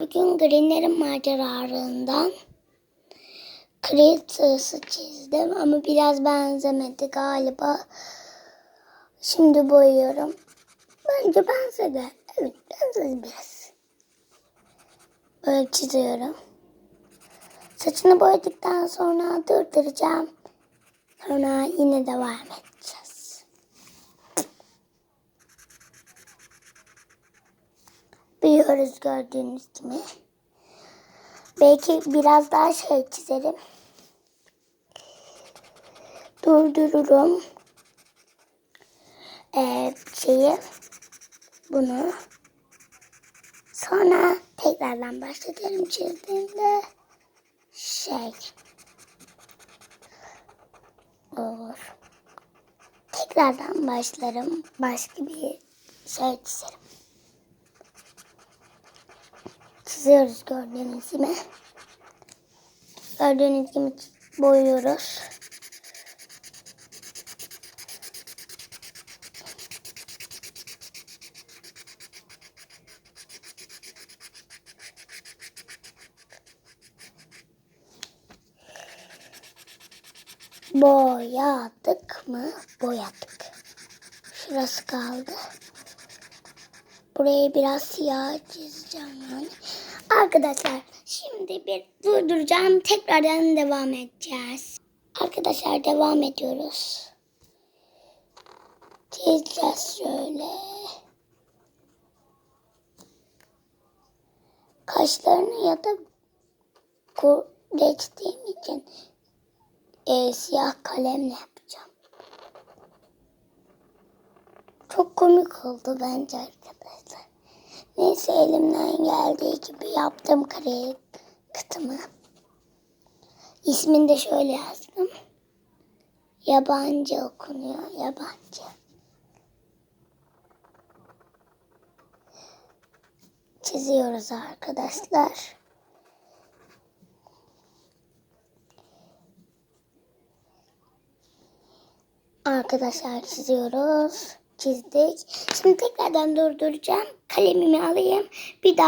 Bugün Greenler'in maceralarından Creators'ı çizdim ama biraz benzemedi galiba. Şimdi boyuyorum. Bence benzedi. Evet benzedi biraz. Böyle çiziyorum. Saçını boyadıktan sonra durduracağım. Sonra yine devam edeceğiz. Büyüyoruz gördüğünüz gibi. Belki biraz daha şey çizerim. Durdururum. Ee, şeyi bunu sonra tekrardan başlatırım çizdiğimde şey olur. Tekrardan başlarım. Başka bir şey çizerim. Çiziyoruz gördüğünüz gibi. Gördüğünüz gibi boyuyoruz. Boyadık mı? Boyadık. Şurası kaldı. Burayı biraz siyah çizeceğim yani. Arkadaşlar şimdi bir durduracağım. Tekrardan devam edeceğiz. Arkadaşlar devam ediyoruz. Çizeceğiz şöyle. Kaşlarını ya da geçtiğim için e, siyah kalemle Çok komik oldu bence arkadaşlar. Neyse elimden geldiği gibi yaptım kare kıtımı. İsmini de şöyle yazdım. Yabancı okunuyor, yabancı. Çiziyoruz arkadaşlar. Arkadaşlar çiziyoruz. Çizdik. Şimdi tekrardan durduracağım. Kalemimi alayım. Bir daha